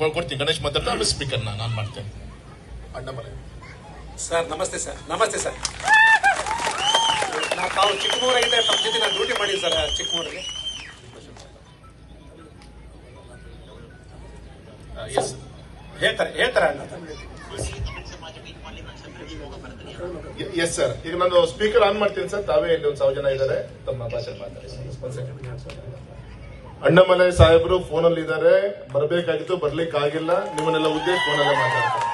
ಕೊಡ್ತೀನಿ ಗಣೇಶ್ ಮಾತಾಡ್ತಾ ಆಮೇಲೆ ಸ್ಪೀಕರ್ ನಾನು ಮಾಡ್ತೇನೆ. ಅಣ್ಣಮಲೈ ಸರ್ ನಮಸ್ತೆ ಸರ್. ನಮಸ್ತೆ ಸರ್. ನಾ ತಾವು ಚಿಕ್ಕಮಗಳೂರಾಗಿದ್ದೆ ತಮ್ಮ ಜೊತೆ ನಾನು ಡ್ಯೂಟಿ ಮಾಡಿದ್ದೀನಿ ಸರ್ ಚಿಕ್ಕಮೂರಿಗೆ ಎಸ್. ಹೇಳ್ತಾರೆ ಹೇಳ್ತಾರೆ ಅಣ್ಣ. Yes sir. ಈಗ ನಾನು ಸ್ಪೀಕರ್ ಆನ್ ಮಾಡ್ತೀನಿ ಸರ್. ತಾವೇ ಇಲ್ಲಿ ಒಂದು ಸಾವಿರ ಜನ ಇದ್ದಾರೆ. ತಮ್ಮ ಭಾಷೆ ಮಾತಾಡಿ. ಒಂದ್ second. ಅಣ್ಣಮಲೈ ಸಾಹೇಬರು ಫೋನ್ ಅಲ್ಲಿ ಇದ್ದಾರೆ ಬರ್ಬೇಕಾಗಿತ್ತು ಬರ್ಲಿಕ್ಕೆ ಆಗಿಲ್ಲ ನಿಮ್ಮನ್ನೆಲ್ಲ ಉದ್ದೇಶ ಫೋನ್ ಅಲ್ಲೇ ಮಾತಾಡ್ತಾರೆ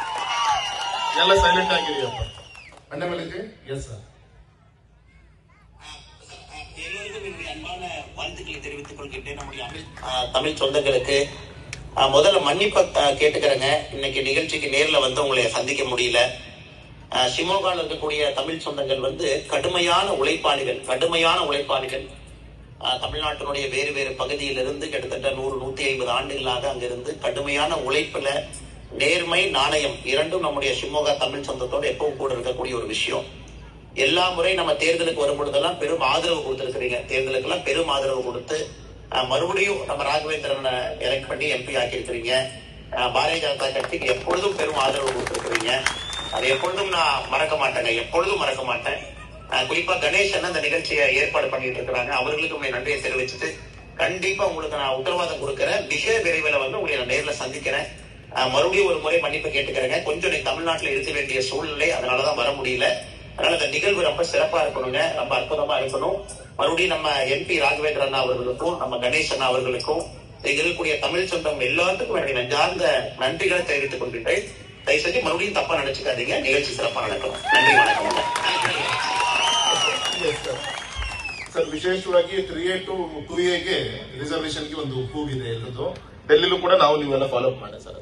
ಎಲ್ಲ silent ಆಗಿದೆಯಪ್ಪ Annamalai G yes sir எல்லோருக்கும் என்னுடைய அன்பான வாழ்த்துக்களை தெரிவித்துக் கொள்கின்றேன் நம்முடைய அமிழ் ஆஹ் தமிழ் சொந்தங்களுக்கு ஆஹ் முதல்ல மன்னிப்பை ஆஹ் கேட்டுக்கிறேங்க இன்னைக்கு நிகழ்ச்சிக்கு நேர்ல வந்து உங்களை சந்திக்க முடியல ஆஹ் ஷிமோகால இருக்கக்கூடிய தமிழ் சொந்தங்கள் வந்து கடுமையான உழைப்பாளிகள் கடுமையான உழைப்பாளிகள் ஆஹ் தமிழ்நாட்டினுடைய வேறு வேறு பகுதியிலிருந்து கிட்டத்தட்ட நூறு நூத்தி ஐம்பது ஆண்டுகளாக அங்கிருந்து கடுமையான உழைப்புல நேர்மை நாணயம் இரண்டும் நம்முடைய ஷிமோகா தமிழ் சொந்தத்தோடு எப்பவும் கூட இருக்கக்கூடிய ஒரு விஷயம். எல்லா முறை நம்ம தேர்தலுக்கு வரும் பொழுதெல்லாம் பெரும் ஆதரவு கொடுத்திருக்கிறீங்க. தேர்தலுக்கெல்லாம் பெரும் ஆதரவு கொடுத்து மறுபடியும் நம்ம ராகவேந்திரனை எலெக்ட் பண்ணி எம்பி ஆக்கியிருக்கிறீங்க. பாரதிய ஜனதா கட்சிக்கு எப்பொழுதும் பெரும் ஆதரவு கொடுத்துருக்கிறீங்க. அதை எப்பொழுதும் நான் மறக்க மாட்டேங்க. எப்பொழுதும் மறக்க மாட்டேன். குறிப்பா கணேசன் அந்த நிகழ்ச்சியை ஏற்பாடு பண்ணிட்டு இருக்கிறாங்க. அவர்களுக்கு உங்களை நன்றியை தெரிவிச்சுட்டு கண்டிப்பா உங்களுக்கு நான் உத்தரவாதம் கொடுக்கிறேன். மிக விரைவில் வந்து உங்களை நான் நேர்ல சந்திக்கிறேன். மறுபடியும் ஒரு முறை மன்னிப்பு கேட்டுக்கிறேங்க. கொஞ்சம் நீ தமிழ்நாட்டில் இருக்க வேண்டிய சூழ்நிலை அதனாலதான் வர முடியல. அதனால இந்த நிகழ்வு ரொம்ப சிறப்பா இருக்கணுங்க. ரொம்ப அற்புதமா இருக்கணும். மறுபடியும் நம்ம எம்பி ராகவேந்திர அண்ணா அவர்களுக்கும் நம்ம கணேஷ் அண்ணா அவர்களுக்கும் இருக்கக்கூடிய தமிழ் சொந்தம் எல்லாத்துக்கும் என்னுடைய நெஞ்சார்ந்த நன்றிகளை தெரிவித்துக் கொள்கின்றேன். தயவு செஞ்சு மறுபடியும் தப்பா நினைச்சுக்காதீங்க. நிகழ்ச்சி சிறப்பா நடக்கலாம் நன்றி வணக்கம். ಸರ್ ವಿಶೇಷವಾಗಿ ತ್ರೀ ಎ ಟು ಟೂ ಎಗೆ ರಿಸರ್ವೇಶನ್ಗೆ ಒಂದು ಕೂಗಿದೆ ಎಲ್ಲದು ಡೆಲ್ಲಿಲೂ ಕೂಡ ನಾವು ನೀವೆಲ್ಲ ಫಾಲೋ ಅಪ್ ಮಾಡಿ sir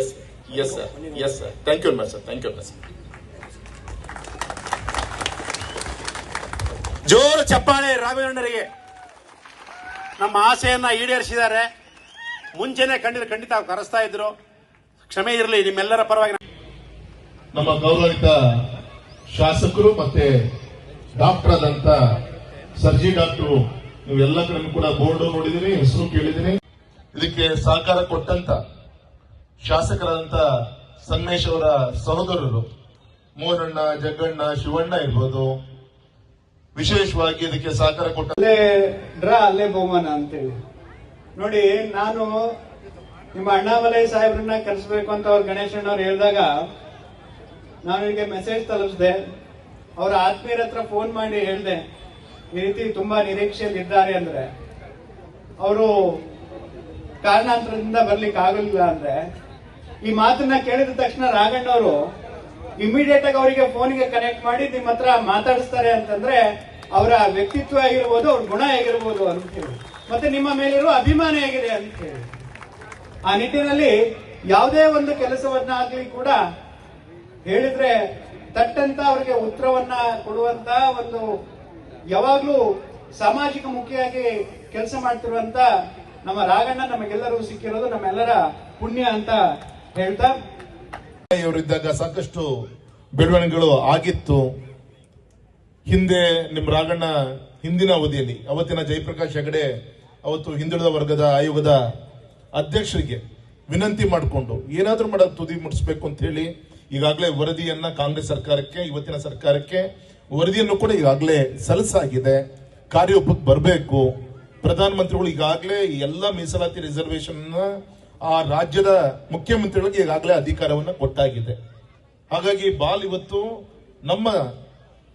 yes yes sir yes sir thank you much sir thank you sir ಜೋರು ಚಪ್ಪಾಳೆ ರಾಘವೇಂದ್ರರಿಗೆ. ನಮ್ಮ ಆಸೆಯನ್ನ ಈಡೇರಿಸಿದ್ದಾರೆ. ಮುಂಚೆನೆ ಕಂಡಿದ್ರೆ ಖಂಡಿತ ಕರೆಸ್ತಾ ಇದ್ರು. ಕ್ಷಮೆ ಇರಲಿ ನಿಮ್ಮೆಲ್ಲರ ಪರವಾಗಿ. ನಮ್ಮ ಗೌರವಿತ ಶಾಸಕರು ಮತ್ತೆ ಡಾಕ್ಟರ್ ಆದಂತ ಸರ್ಜಿ ಡಾಕ್ಟರ್ ಎಲ್ಲ ಕಡೆ ಕೂಡ ಬೋರ್ಡ್ ನೋಡಿದಿರಿ, ಹೆಸರು ಕೇಳಿದೀನಿ ಇದಕ್ಕೆ ಸಹಕಾರ ಕೊಟ್ಟಂತ ಶಾಸಕರಾದಂತ ಸಂಗಮೇಶ್ ಅವರ ಸಹೋದರರು ಮೋರಣ್ಣ ಜಗ್ಗಣ್ಣ, ಶಿವಣ್ಣ ಇರ್ಬೋದು. ವಿಶೇಷವಾಗಿ ಇದಕ್ಕೆ ಸಹಕಾರ ಕೊಟ್ಟ ಡ್ರಾ, ಅಲ್ಲೇ ಬಹುಮಾನ ಅಂತೇಳಿ. ನೋಡಿ, ನಾನು ನಿಮ್ಮ ಅಣ್ಣಾಮಲೈ ಸಾಹೇಬ್ರನ್ನ ಕರೆಸಬೇಕು ಅಂತ ಅವ್ರು ಗಣೇಶಣ್ಣವ್ರು ಹೇಳಿದಾಗ ನಾನು ಇವರಿಗೆ ಮೆಸೇಜ್ ತಲುಪಿಸಿದೆ. ಅವರ ಆತ್ಮೀಯರ ಹತ್ರ ಫೋನ್ ಮಾಡಿ ಹೇಳಿದೆ, ಈ ರೀತಿ ತುಂಬಾ ನಿರೀಕ್ಷೆಯಲ್ಲಿ ಇದ್ದಾರೆ ಅಂದ್ರೆ, ಅವರು ಕಾರಣಾಂತರದಿಂದ ಬರ್ಲಿಕ್ಕೆ ಆಗಲಿಲ್ಲ ಅಂದ್ರೆ, ಈ ಮಾತನ್ನ ಕೇಳಿದ ತಕ್ಷಣ ರಾಘಣ್ಣವರು ಇಮಿಡಿಯೇಟ್ ಆಗಿ ಅವರಿಗೆ ಫೋನ್ಗೆ ಕನೆಕ್ಟ್ ಮಾಡಿ ನಿಮ್ಮ ಹತ್ರ ಮಾತಾಡಿಸ್ತಾರೆ ಅಂತಂದ್ರೆ, ಅವರ ವ್ಯಕ್ತಿತ್ವ ಆಗಿರ್ಬೋದು, ಅವ್ರ ಗುಣ ಆಗಿರ್ಬೋದು ಅಂತ ಹೇಳಿ. ಮತ್ತೆ ನಿಮ್ಮ ಮೇಲಿರುವ ಅಭಿಮಾನ ಹೇಗಿದೆ ಅಂತ ಹೇಳಿ. ಆ ನಿಟ್ಟಿನಲ್ಲಿ ಯಾವುದೇ ಒಂದು ಕೆಲಸವನ್ನ ಆಗ್ಲಿ ಕೂಡ ಹೇಳಿದ್ರೆ ತಟ್ಟಂತ ಅವರಿಗೆ ಉತ್ತರವನ್ನ ಕೊಡುವಂತ ಒಂದು ಯಾವಾಗ್ಲೂ ಸಾಮಾಜಿಕ ಮುಖಿಯಾಗಿ ಕೆಲಸ ಮಾಡ್ತಿರುವಂತ ನಮ್ಮ ರಾಘಣ್ಣ ನಮಗೆಲ್ಲರೂ ಸಿಕ್ಕಿರೋದು ನಮ್ಮೆಲ್ಲರ ಪುಣ್ಯ ಅಂತ ಹೇಳ್ತಾ. ಇವರಿದ್ದಾಗ ಸಾಕಷ್ಟು ಬೆಳವಣಿಗೆಗಳು ಆಗಿತ್ತು. ಹಿಂದೆ ನಿಮ್ಮ ರಾಘಣ್ಣ ಹಿಂದಿನ ಅವಧಿಯಲ್ಲಿ, ಅವತ್ತಿನ ಜಯಪ್ರಕಾಶ್ ಹೆಗಡೆ, ಅವತ್ತು ಹಿಂದುಳಿದ ವರ್ಗದ ಆಯೋಗದ ಅಧ್ಯಕ್ಷರಿಗೆ ವಿನಂತಿ ಮಾಡಿಕೊಂಡು ಏನಾದರೂ ಮಾಡೋದು ತುದಿ ಮುಟ್ಟಿಸ್ಬೇಕು ಅಂತ ಹೇಳಿ ಈಗಾಗಲೇ ವರದಿಯನ್ನ ಕಾಂಗ್ರೆಸ್ ಸರ್ಕಾರಕ್ಕೆ, ಇವತ್ತಿನ ಸರ್ಕಾರಕ್ಕೆ ವರದಿಯನ್ನು ಕೂಡ ಈಗಾಗಲೇ ಸಲಸಾಗಿದೆ ಕಾರ್ಯೋಪಕ್ಕೆ ಬರಬೇಕು. ಪ್ರಧಾನಮಂತ್ರಿಗಳು ಈಗಾಗಲೇ ಎಲ್ಲ ಮೀಸಲಾತಿ ರಿಸರ್ವೇಶನ್ ಆ ರಾಜ್ಯದ ಮುಖ್ಯಮಂತ್ರಿಗಳಿಗೆ ಈಗಾಗಲೇ ಅಧಿಕಾರವನ್ನು ಕೊಟ್ಟಾಗಿದೆ. ಹಾಗಾಗಿ ಬಾಲ್ ಇವತ್ತು ನಮ್ಮ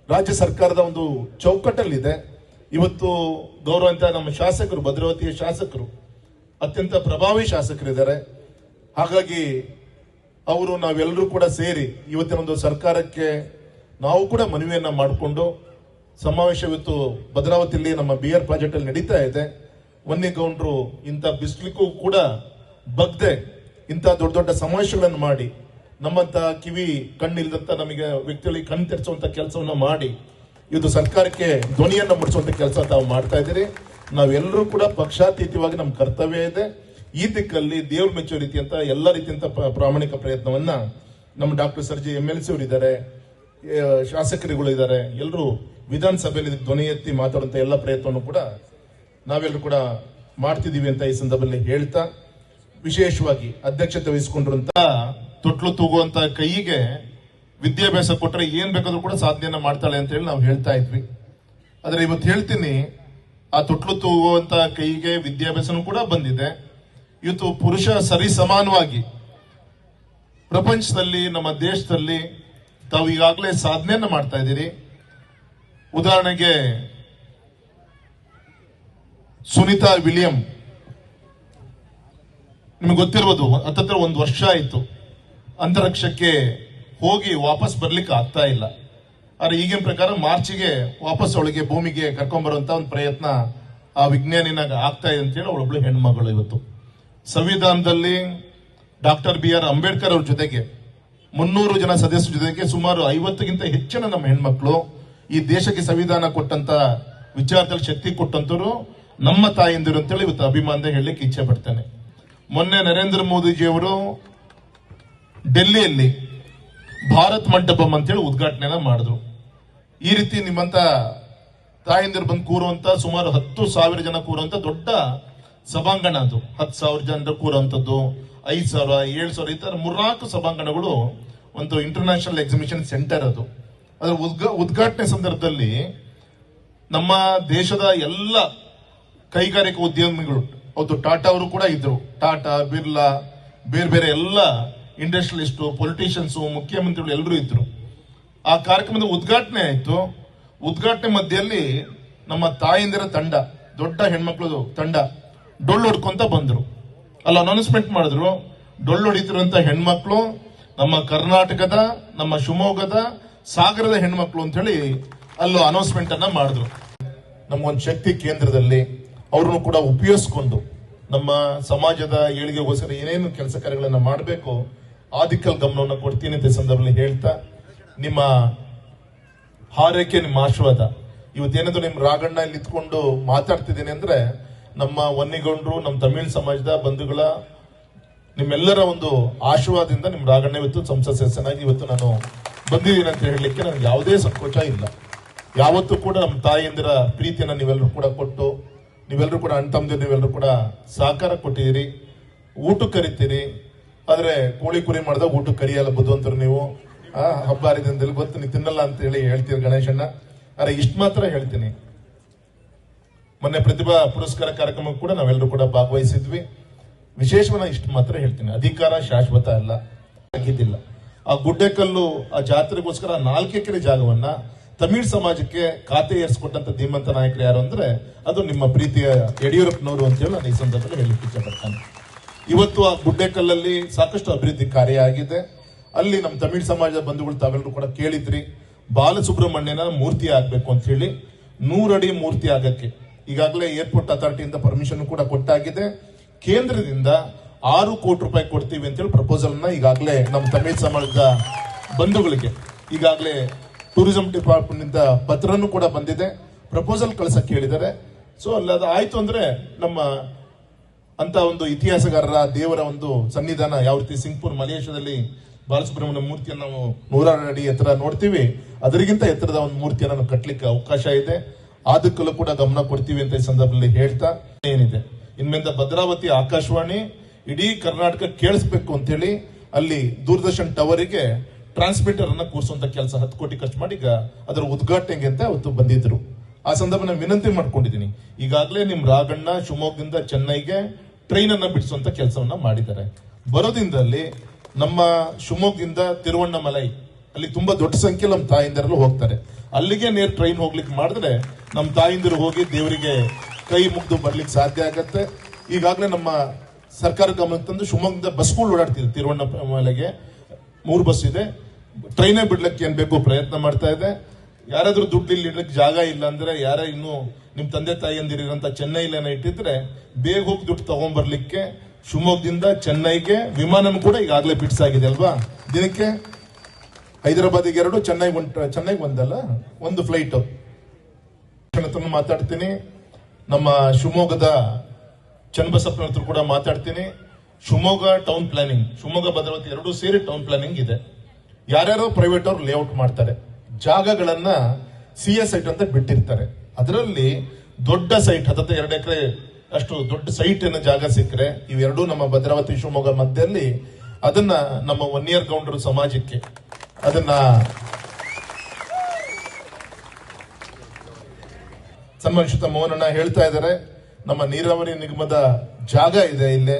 ರಾಜ್ಯ ಸರ್ಕಾರದ ಒಂದು ಚೌಕಟ್ಟಲ್ಲಿದೆ. ಇವತ್ತು ಗೌರವಂತ ನಮ್ಮ ಶಾಸಕರು, ಭದ್ರಾವತಿಯ ಶಾಸಕರು, ಅತ್ಯಂತ ಪ್ರಭಾವಿ ಶಾಸಕರಿದ್ದಾರೆ. ಹಾಗಾಗಿ ಅವರು ನಾವೆಲ್ಲರೂ ಕೂಡ ಸೇರಿ ಇವತ್ತಿನ ಒಂದು ಸರ್ಕಾರಕ್ಕೆ ನಾವು ಕೂಡ ಮನವಿಯನ್ನು ಮಾಡಿಕೊಂಡು ಸಮಾವೇಶವಿತ್ತು ಭದ್ರಾವತಿಯಲ್ಲಿ ನಮ್ಮ ಬಿ ಆರ್ ಪ್ರಾಜೆಕ್ಟ್ ಅಲ್ಲಿ ನಡೀತಾ ಇದೆ. ವನ್ಯಗೌಂಡ್ರು ಇಂಥ ಬಿಸಿಲಿಗೂ ಕೂಡ ಬಗ್ದೆ ಇಂಥ ದೊಡ್ಡ ದೊಡ್ಡ ಸಮಾವೇಶಗಳನ್ನು ಮಾಡಿ ನಮ್ಮಂತ ಕಿವಿ ಕಣ್ಣಿಲ್ದಂತ ನಮಗೆ ವ್ಯಕ್ತಿಗಳಿಗೆ ಕಣ್ಣು ತೆರೆಸುವಂತ ಕೆಲಸವನ್ನು ಮಾಡಿ, ಇದು ಸರ್ಕಾರಕ್ಕೆ ಧ್ವನಿಯನ್ನು ಮುಡಿಸುವಂತ ಕೆಲಸ ತಾವು ಮಾಡ್ತಾ ಇದ್ದೀರಿ. ನಾವೆಲ್ಲರೂ ಕೂಡ ಪಕ್ಷಾತೀತವಾಗಿ ನಮ್ಮ ಕರ್ತವ್ಯ ಇದೆ. ಈ ದಿಕ್ಕಲ್ಲಿ ದೇವ್ರ ಮೆಚ್ಚೋ ರೀತಿಯಂತ ಎಲ್ಲ ರೀತಿಯಂತ ಪ್ರಾಮಾಣಿಕ ಪ್ರಯತ್ನವನ್ನ ನಮ್ಮ doctor Sarji M L C ಅವರಿದ್ದಾರೆ ಶಾಸಕರುಗಳು ಇದ್ದಾರೆ. ಎಲ್ಲರೂ ವಿಧಾನಸಭೆಯಲ್ಲಿ ಧ್ವನಿ ಎತ್ತಿ ಮಾತಾಡುವಂತ ಎಲ್ಲ ಪ್ರಯತ್ನವನ್ನು ಕೂಡ ನಾವೆಲ್ಲರೂ ಕೂಡ ಮಾಡ್ತಿದ್ದೀವಿ ಅಂತ ಈ ಸಂದರ್ಭದಲ್ಲಿ ಹೇಳ್ತಾ, ವಿಶೇಷವಾಗಿ ಅಧ್ಯಕ್ಷತೆ ವಹಿಸಿಕೊಂಡಿರುವಂತ ತೊಟ್ಲು ತೂಗುವಂತ ಕೈಗೆ ವಿದ್ಯಾಭ್ಯಾಸ ಕೊಟ್ಟರೆ ಏನ್ ಬೇಕಾದ್ರೂ ಕೂಡ ಸಾಧನೆಯನ್ನ ಮಾಡ್ತಾಳೆ ಅಂತ ಹೇಳಿ ನಾವು ಹೇಳ್ತಾ ಇದ್ವಿ. ಆದ್ರೆ ಇವತ್ತು ಹೇಳ್ತೀನಿ, ಆ ತೊಟ್ಲು ತೂಗುವಂತ ಕೈಗೆ ವಿದ್ಯಾಭ್ಯಾಸನೂ ಕೂಡ ಬಂದಿದೆ. ಇವತ್ತು ಪುರುಷ ಸರಿ ಸಮಾನವಾಗಿ ಪ್ರಪಂಚದಲ್ಲಿ, ನಮ್ಮ ದೇಶದಲ್ಲಿ ತಾವು ಈಗಾಗಲೇ ಸಾಧನೆಯನ್ನು ಮಾಡ್ತಾ ಇದ್ದೀರಿ. ಉದಾಹರಣೆಗೆ ಸುನಿತಾ ವಿಲಿಯಂ, ನಿಮಗೆ ಗೊತ್ತಿರ್ಬೋದು, ಹತ್ತತ್ರ ಒಂದು ವರ್ಷ ಆಯಿತು. ಅಂತರಿಕ್ಷಕ್ಕೆ ಹೋಗಿ ವಾಪಸ್ ಬರ್ಲಿಕ್ಕೆ ಆಗ್ತಾ ಇಲ್ಲ. ಆದ್ರೆ ಈಗಿನ ಪ್ರಕಾರ ಮಾರ್ಚಿಗೆ ವಾಪಸ್ ಅವಳಿಗೆ ಭೂಮಿಗೆ ಕರ್ಕೊಂಡ್ಬರುವಂತ ಒಂದು ಪ್ರಯತ್ನ ಆ ವಿಜ್ಞಾನಿನಾಗ ಆಗ್ತಾ ಇದೆ ಅಂತೇಳಿ ಅವಳೊಬ್ಳು ಹೆಣ್ಮಗಳು ಇವತ್ತು. ಸಂವಿಧಾನದಲ್ಲಿ ಡಾಕ್ಟರ್ ಬಿ ಆರ್ ಅಂಬೇಡ್ಕರ್ ಅವ್ರ ಜೊತೆಗೆ ಮುನ್ನೂರು ಜನ ಸದಸ್ಯರ ಜೊತೆಗೆ ಸುಮಾರು ಐವತ್ತಕ್ಕಿಂತ ಹೆಚ್ಚಿನ ನಮ್ಮ ಹೆಣ್ಮಕ್ಳು ಈ ದೇಶಕ್ಕೆ ಸಂವಿಧಾನ ಕೊಟ್ಟಂತ ವಿಚಾರದಲ್ಲಿ ಶಕ್ತಿ ಕೊಟ್ಟಂತರು ನಮ್ಮ ತಾಯಂದಿರು ಅಂತೇಳಿ ಇವತ್ತು ಅಭಿಮಾನದ ಹೇಳಲಿಕ್ಕೆ ಇಚ್ಛೆ ಪಡ್ತೇನೆ. ಮೊನ್ನೆ ನರೇಂದ್ರ ಮೋದಿಜಿಯವರು ಡೆಲ್ಲಿಯಲ್ಲಿ ಭಾರತ್ ಮಂಟಪಂ ಅಂತೇಳಿ ಉದ್ಘಾಟನೆನ ಮಾಡಿದ್ರು. ಈ ರೀತಿ ನಿಮ್ಮಂತ ತಾಯಿಂದಿರು ಬಂದು ಕೂರುವಂತ ಸುಮಾರು ಹತ್ತು ಸಾವಿರ ಜನ ಕೂರುವಂತ ದೊಡ್ಡ ಸಭಾಂಗಣ ಅದು ಹತ್ತು ಸಾವಿರ ಜನರು ಕೂರುವಂಥದ್ದು ಐದು ಸಾವಿರ, ಏಳು ಸಾವಿರ, ಈ ಥರ ಮೂರ್ನಾಲ್ಕು ಸಭಾಂಗಣಗಳು ಒಂದು ಇಂಟರ್ನ್ಯಾಷನಲ್ ಎಕ್ಸಿಬಿಷನ್ ಸೆಂಟರ್ ಅದು. ಅದರ ಉದ್ಘಾ- ಉದ್ಘಾಟನೆ ಸಂದರ್ಭದಲ್ಲಿ ನಮ್ಮ ದೇಶದ ಎಲ್ಲ ಕೈಗಾರಿಕಾ ಉದ್ಯಮಿಗಳು, ಹೌದು, ಟಾಟಾ ಅವರು ಕೂಡ ಇದ್ದರು ಟಾಟಾ, ಬಿರ್ಲಾ, ಬೇರೆ ಬೇರೆ ಎಲ್ಲ ಇಂಡಸ್ಟ್ರಿಯಲಿಸ್ಟು ಪೊಲಿಟಿಷಿಯನ್ಸು ಮುಖ್ಯಮಂತ್ರಿಗಳು ಎಲ್ಲರೂ ಇದ್ದರು ಆ ಕಾರ್ಯಕ್ರಮದ ಉದ್ಘಾಟನೆ ಆಯಿತು. ಉದ್ಘಾಟನೆ ಮಧ್ಯೆಯಲ್ಲಿ ನಮ್ಮ ತಾಯಿಂದಿರ ತಂಡ, ದೊಡ್ಡ ಹೆಣ್ಮಕ್ಳದು ತಂಡ ಡೊಳ್ಳು ಹೊಡ್ಕೊಂತ ಬಂದ್ರು. ಅಲ್ಲಿ ಅನೌನ್ಸ್ಮೆಂಟ್ ಮಾಡಿದ್ರು, ಡೊಳ್ಳು ಹೊಡಿತಿರುವಂತ ಹೆಣ್ಮಕ್ಳು, ನಮ್ಮ ಕರ್ನಾಟಕದ, ನಮ್ಮ ಶಿವಮೊಗ್ಗದ ಸಾಗರದ ಹೆಣ್ಮಕ್ಳು ಅಂತ ಹೇಳಿ ಅಲ್ಲೂ ಅನೌನ್ಸ್ಮೆಂಟ್ ಅನ್ನ ಮಾಡಿದ್ರು. ನಮ್ಮ ಒಂದು ಶಕ್ತಿ ಕೇಂದ್ರದಲ್ಲಿ ಅವ್ರನ್ನು ಕೂಡ ಉಪಯೋಗಿಸ್ಕೊಂಡು ನಮ್ಮ ಸಮಾಜದ ಏಳಿಗೆಗೋಸ್ಕರ ಏನೇನು ಕೆಲಸ ಕಾರ್ಯಗಳನ್ನು ಮಾಡಬೇಕು ಆ ದಿಕ್ಕಲ್ಲಿ ಗಮನವನ್ನು ಕೊಡ್ತೀನಿ ಅಂತ ಸಂದರ್ಭದಲ್ಲಿ ಹೇಳ್ತಾ, ನಿಮ್ಮ ಹಾರೈಕೆ, ನಿಮ್ಮ ಆಶೀರ್ವಾದ. ಇವತ್ತೇನಾದ್ರು ನಿಮ್ಮ ರಾಗಣ್ಣ ಇಲ್ಲಿ ಇತ್ಕೊಂಡು ಮಾತಾಡ್ತಿದ್ದೀನಿ ಅಂದ್ರೆ ನಮ್ಮ ವನ್ನಿಗೊಂಡ್ರು, ನಮ್ಮ ತಮಿಳ್ ಸಮಾಜದ ಬಂಧುಗಳ, ನಿಮ್ಮೆಲ್ಲರ ಒಂದು ಆಶೀರ್ವಾದದಿಂದ ನಿಮ್ಮ ರಾಗಣ್ಣ ಇವತ್ತು ಸಂಸತ್ ಸದಸ್ಯನಾಗಿ ಇವತ್ತು ನಾನು ಬಂದಿದ್ದೀನಿ ಅಂತ ಹೇಳಲಿಕ್ಕೆ ನನಗೆ ಯಾವುದೇ ಸಂಕೋಚ ಇಲ್ಲ. ಯಾವತ್ತೂ ಕೂಡ ನಮ್ಮ ತಾಯಿಯಂದಿರ ಪ್ರೀತಿಯನ್ನ ನೀವೆಲ್ಲರೂ ಕೂಡ ಕೊಟ್ಟು ನೀವೆಲ್ಲರೂ ಕೂಡ ಅಣ್ಣ ತಮ್ಮದಿರು ನೀವೆಲ್ಲರೂ ಕೂಡ ಸಹಕಾರ ಕೊಟ್ಟಿದ್ದೀರಿ, ಊಟಕ್ಕೆ ಕರಿತೀರಿ. ಆದರೆ ಕೋಳಿ ಕುರಿ ಮಾಡಿದಾಗ ಊಟಕ್ಕೆ ಕರಿಯಲ್ಲ ಬುದ್ಧವಂತರು ನೀವು. ಹಬ್ಬ ಹರಿದಿನದಲ್ಲಿ ಗೊತ್ತು, ನೀವು ತಿನ್ನಲ್ಲ ಅಂತ ಹೇಳಿ ಹೇಳ್ತೀರಿ ಗಣೇಶಣ್ಣ. ಆದರೆ ಇಷ್ಟು ಮಾತ್ರ ಹೇಳ್ತೀನಿ. ಮೊನ್ನೆ ಪ್ರತಿಭಾ ಪುರಸ್ಕಾರ ಕಾರ್ಯಕ್ರಮಕ್ಕೆ ಕೂಡ ನಾವೆಲ್ಲರೂ ಕೂಡ ಭಾಗವಹಿಸಿದ್ವಿ. ವಿಶೇಷವನ್ನ ಇಷ್ಟು ಮಾತ್ರ ಹೇಳ್ತೀನಿ. ಅಧಿಕಾರ ಶಾಶ್ವತ ಅಲ್ಲ. ಆಗಿದ್ದಿಲ್ಲ ಆ ಗುಡ್ಡೆಕಲ್ಲು, ಆ ಜಾತ್ರೆಗೋಸ್ಕರ ನಾಲ್ಕು ಎಕರೆ ಜಾಗವನ್ನ ತಮಿಳ್ ಸಮಾಜಕ್ಕೆ ಖಾತೆ ಏರಿಸಿಕೊಟ್ಟಂತ ಧೀಮಂತ ನಾಯಕರು ಯಾರು ಅಂದ್ರೆ ಅದು ನಿಮ್ಮ ಪ್ರೀತಿಯ ಯಡಿಯೂರಪ್ಪನವರು ಅಂತ ಹೇಳಿ ನಾನು ಈ ಸಂದರ್ಭದಲ್ಲಿ ಹೇಳಲಿಕ್ಕೆ ಇಷ್ಟಪಡ್ತೇನೆ. ಇವತ್ತು ಆ ಗುಡ್ಡೆಕಲ್ಲಲ್ಲಿ ಸಾಕಷ್ಟು ಅಭಿವೃದ್ಧಿ ಕಾರ್ಯ ಆಗಿದೆ. ಅಲ್ಲಿ ನಮ್ಮ ತಮಿಳ್ ಸಮಾಜದ ಬಂಧುಗಳು ತಾವೆಲ್ಲರೂ ಕೂಡ ಕೇಳಿದ್ರಿ. ಬಾಲಸುಬ್ರಹ್ಮಣ್ಯನ ಮೂರ್ತಿ ಆಗ್ಬೇಕು ಅಂತ ಹೇಳಿ ನೂರಡಿ ಮೂರ್ತಿ ಆಗಕ್ಕೆ ಈಗಾಗಲೇ ಏರ್ಪೋರ್ಟ್ ಅಥಾರಿಟಿಯಿಂದ ಪರ್ಮಿಷನ್ ಕೂಡ ಕೊಟ್ಟಾಗಿದೆ. ಕೇಂದ್ರದಿಂದ ಆರು ಕೋಟಿ ರೂಪಾಯಿ ಕೊಡ್ತೀವಿ ಅಂತೇಳಿ ಪ್ರಪೋಸಲ್ನ ಈಗಾಗಲೇ ನಮ್ಮ ತಮಿಳು ಸಮಾಜದ ಬಂಧುಗಳಿಗೆ, ಈಗಾಗಲೇ ಟೂರಿಸಂ ಡಿಪಾರ್ಟ್ಮೆಂಟ್ನಿಂದ ಪತ್ರನೂ ಕೂಡ ಬಂದಿದೆ. ಪ್ರಪೋಸಲ್ ಕಳ್ಸಕ್ಕೆ ಹೇಳಿದ್ದಾರೆ. ಸೊ ಅಲ್ಲದ ಆಯ್ತು ಅಂದ್ರೆ ನಮ್ಮ ಅಂತ ಒಂದು ಇತಿಹಾಸಗಾರರ ದೇವರ ಒಂದು ಸನ್ನಿಧಾನ ಯಾವ ರೀತಿ ಸಿಂಗ್ಪುರ್, ಮಲೇಷ್ಯಾದಲ್ಲಿ ಬಾಲಸುಬ್ರಹ್ಮಣ್ಯ ಮೂರ್ತಿಯನ್ನು ನಾವು ನೂರಾರು ಅಡಿ ಎತ್ತರ ನೋಡ್ತೀವಿ. ಅದರಿಗಿಂತ ಎತ್ತರದ ಒಂದು ಮೂರ್ತಿಯನ್ನು ಕಟ್ಟಲಿಕ್ಕೆ ಅವಕಾಶ ಇದೆ. ಅದಕ್ಕಲ್ಲೂ ಕೂಡ ಗಮನ ಕೊಡ್ತೀವಿ ಅಂತ ಈ ಸಂದರ್ಭದಲ್ಲಿ ಹೇಳ್ತಾ ಏನಿದೆ. ಇನ್ಮೇಲೆ ಭದ್ರಾವತಿ, ಆಕಾಶವಾಣಿ, ಇಡೀ ಕರ್ನಾಟಕ ಕೇಳಿಸ್ಬೇಕು ಅಂತೇಳಿ ಅಲ್ಲಿ ದೂರದರ್ಶನ್ ಟವರಿಗೆ ಟ್ರಾನ್ಸ್ಮಿಟರ್ ಅನ್ನ ಕೂರಿಸುವಂತ ಕೆಲಸ ಹತ್ತು ಕೋಟಿ ಖರ್ಚು ಮಾಡಿ ಈಗ ಅದರ ಉದ್ಘಾಟನೆಗೆ ಅಂತ ಅವತ್ತು ಬಂದಿದ್ರು. ಆ ಸಂದರ್ಭ ವಿನಂತಿ ಮಾಡ್ಕೊಂಡಿದ್ದೀನಿ. ಈಗಾಗಲೇ ನಿಮ್ ರಾಗಣ್ಣ, ಶಿವಮೊಗ್ಗದಿಂದ ಚೆನ್ನೈಗೆ ಟ್ರೈನ್ ಅನ್ನ ಬಿಡಿಸುವಂತ ಕೆಲಸವನ್ನ ಮಾಡಿದ್ದಾರೆ. ಬರೋದಿಂದಲ್ಲಿ ನಮ್ಮ ಶಿವಮೊಗ್ಗದಿಂದ ತಿರುವಣ್ಣಮಲೈ, ಅಲ್ಲಿ ತುಂಬಾ ದೊಡ್ಡ ಸಂಖ್ಯೆ ನಮ್ಮ ತಾಯಿಂದರೆಲ್ಲ ಹೋಗ್ತಾರೆ. ಅಲ್ಲಿಗೆ ನೇರ ಟ್ರೈನ್ ಹೋಗ್ಲಿಕ್ಕೆ ಮಾಡಿದ್ರೆ ನಮ್ಮ ತಾಯಿಂದಿರು ಹೋಗಿ ದೇವರಿಗೆ ಕೈ ಮುಗ್ದು ಬರ್ಲಿಕ್ಕೆ ಸಾಧ್ಯ ಆಗತ್ತೆ. ಈಗಾಗಲೇ ನಮ್ಮ ಸರ್ಕಾರ ಗಮನಕ್ಕೆ ತಂದು ಶಿವಮೊಗ್ಗದ ಬಸ್ಗಳು ಓಡಾಡ್ತಿದೆ ತಿರುವಣ್ಣಮಲೆಗೆ ಮೂರು ಬಸ್ ಇದೆ. ಟ್ರೈನೇ ಬಿಡ್ಲಿಕ್ಕೆ ಏನ್ ಬೇಕು ಪ್ರಯತ್ನ ಮಾಡ್ತಾ ಇದೆ. ಯಾರಾದ್ರೂ ದುಡ್ಡು ಇಲ್ಲಿ ಇಡ್ಲಿಕ್ಕೆ ಜಾಗ ಇಲ್ಲ ಅಂದ್ರೆ ಯಾರ ಇನ್ನು ನಿಮ್ ತಂದೆ ತಾಯಿಯಂದಿರಂತ ಚೆನ್ನೈಲೇನ ಇಟ್ಟಿದ್ರೆ ಬೇಗ ಹೋಗಿ ದುಡ್ಡು ತಗೊಂಡ್ಬರ್ಲಿಕ್ಕೆ ಶಿವಮೊಗ್ಗದಿಂದ ಚೆನ್ನೈಗೆ ವಿಮಾನನೂ ಕೂಡ ಈಗಾಗಲೇ ಫಿಟ್ಸ್ ಆಗಿದೆ ಅಲ್ವಾ? ದಿನಕ್ಕೆ ಹೈದರಾಬಾದಿಗೆ ಎರಡು, ಚೆನ್ನೈ ಒಂದು ಚೆನ್ನೈಗೆ ಒಂದಲ್ಲ? ಒಂದು ಫ್ಲೈಟ್. ಹತ್ರ ಮಾತಾಡ್ತೀನಿ. ನಮ್ಮ ಶಿವಮೊಗ್ಗದ ಚನ್ನಬಸಪ್ಪನ ಹತ್ರ ಕೂಡ ಮಾತಾಡ್ತೀನಿ. ಶಿವಮೊಗ್ಗ ಟೌನ್ ಪ್ಲಾನಿಂಗ್ ಶಿವಮೊಗ್ಗ ಭದ್ರಾವತಿ ಎರಡೂ ಸೇರಿ ಟೌನ್ ಪ್ಲಾನಿಂಗ್ ಇದೆ. ಯಾರ್ಯಾರೋ ಪ್ರೈವೇಟ್ ಅವರು ಲೇಔಟ್ ಮಾಡ್ತಾರೆ. ಜಾಗಗಳನ್ನ ಸಿ ಎ ಸೈಟ್ ಅಂತ ಬಿಟ್ಟಿರ್ತಾರೆ. ಅದರಲ್ಲಿ ದೊಡ್ಡ ಸೈಟ್ ಹತ್ತತ್ರ ಎರಡು ಎಕರೆ ಅಷ್ಟು ದೊಡ್ಡ ಸೈಟ್ ಏನೋ ಜಾಗ ಸಿಕ್ಕರೆ, ಇವೆರಡೂ ನಮ್ಮ ಭದ್ರಾವತಿ, ಶಿವಮೊಗ್ಗ ಮಧ್ಯದಲ್ಲಿ ಅದನ್ನ ನಮ್ಮ ಒನ್ ಇಯರ್ ಗೌಂಡರು ಸಮಾಜಕ್ಕೆ ಅದನ್ನ ಸನ್ಮಾನಿಸಿದ ಮೋಹನಣ್ಣ ಹೇಳ್ತಾ ಇದ್ದಾರೆ, ನಮ್ಮ ನೀರಾವರಿ ನಿಗಮದ ಜಾಗ ಇದೆ ಇಲ್ಲೇ.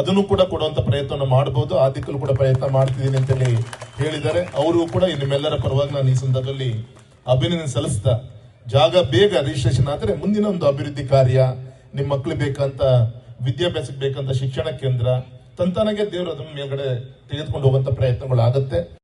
ಅದನ್ನು ಕೂಡ ಕೊಡುವಂತ ಪ್ರಯತ್ನ ಮಾಡಬಹುದು ಆ ದಿಕ್ಕಲ್ಲೂ ಕೂಡ ಪ್ರಯತ್ನ ಮಾಡ್ತಿದ್ದೀನಿ ಅಂತೇಳಿ ಹೇಳಿದ್ದಾರೆ. ಅವರು ಕೂಡ ನಿಮ್ಮೆಲ್ಲರ ಪರವಾಗಿ ನಾನು ಈ ಸಂದರ್ಭದಲ್ಲಿ ಅಭಿನಂದನೆ ಸಲ್ಲಿಸ್ತಾ, ಜಾಗ ಬೇಗ ರಿಜಿಸ್ಟ್ರೇಷನ್ ಆದರೆ ಮುಂದಿನ ಒಂದು ಅಭಿವೃದ್ಧಿ ಕಾರ್ಯ, ನಿಮ್ಮ ಮಕ್ಳಿಗೆ ಬೇಕಂತ, ವಿದ್ಯಾಭ್ಯಾಸಕ್ಕೆ ಬೇಕಂತ ಶಿಕ್ಷಣ ಕೇಂದ್ರ, ತಂತಾನಾಗೆ ದೇವರು ಅದನ್ನು ಮೇಲ್ಗಡೆ ತೆಗೆದುಕೊಂಡು ಹೋಗುವಂತ ಪ್ರಯತ್ನಗಳು ಆಗತ್ತೆ